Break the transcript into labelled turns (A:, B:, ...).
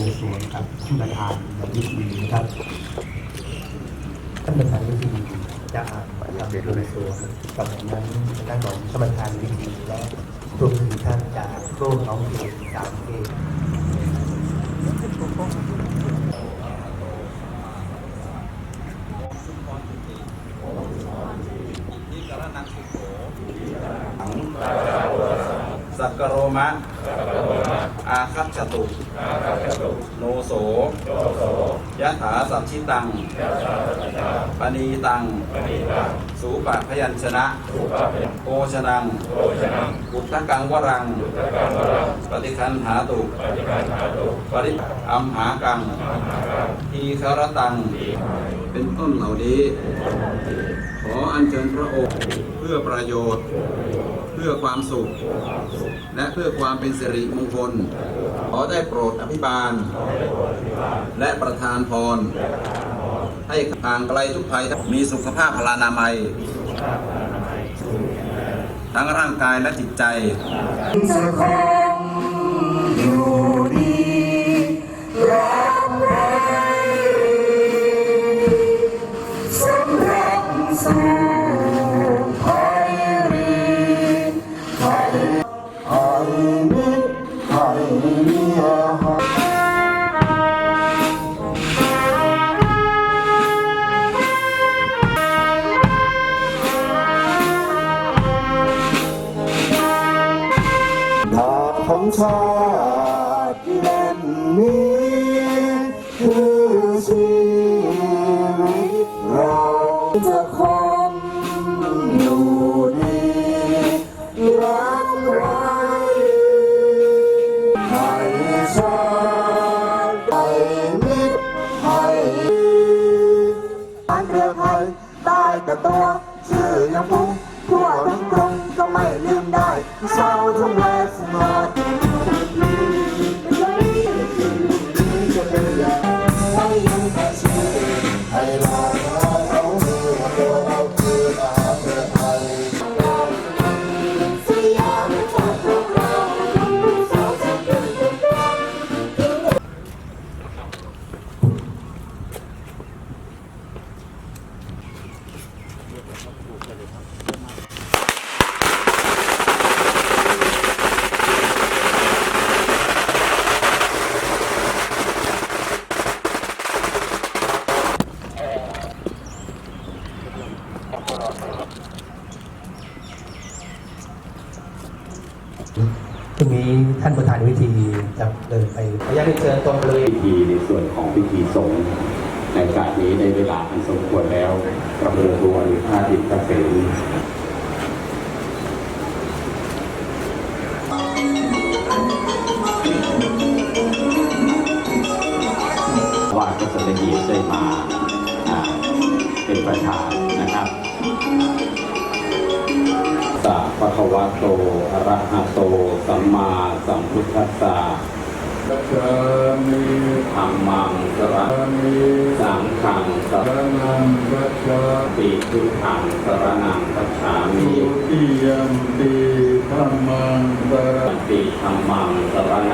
A: วงสรวงครับท่านประธานในพิธีนะครับท่านประธานในพิธีจะอ่านคำบวงสรวงต่อจากนั้นท่านของท่านประธานในพิธีและรวมถึงท่านจะร่วมร้องเพลงสามเพลง
B: สั กกะโรมะ อาคัตจตุโนโสยะถาสัพชิตัง ปณีตัง สูปะพยัญชนะโอชนัง อุทธกังวรัง ปฏิคันหาตุ ปริอัมหากัง ทีคารตัง เป็นต้นเหล่านี้ ขออัญเชิญพระองค์เพื่อประโยชน์ เพื่อความสุข และเพื่อความเป็นสิริมงคล ขอได้โปรดอภิบาล และประทานพร ให้ห่างไกลทุกภัยมีสุขภาพพลานามัย ทั้งร่างกายและจิตใจ
C: ดาบของชาติเล่มนี้คือชีวิตเราจะค ได้แต่ตัว ชื่อยังฟุ้งทั่วทั้งกรุงก็ไม่ลืมได้เศร้า พรุ่
A: งนี้ท่านประธานในพิธีจะเดินไปขออนุญาตเรียนเชิญตรงบริเวณ
D: พิธีในส่วนของพิธีสงฆ์ ในโอกาสนี้ในเวลาอันสมควรแล้วกระเบือตัวหรือผ้าดิบกระเสนว่าก็จะได้เหตุได้มาอ่าเป็นประธานนะครับสัพพะวะโต อะระหะโต สัมมาสัมพุทธัสสะ
E: กัจฉามิ
D: ธรรมังสร
E: อามิ
D: สังฆังส
E: สรนังกัจฉา
D: ติทุกขังสรนังกัจฉามิ
E: ทุติยมปิธรรมังสร
D: ติธรรมังสรนัง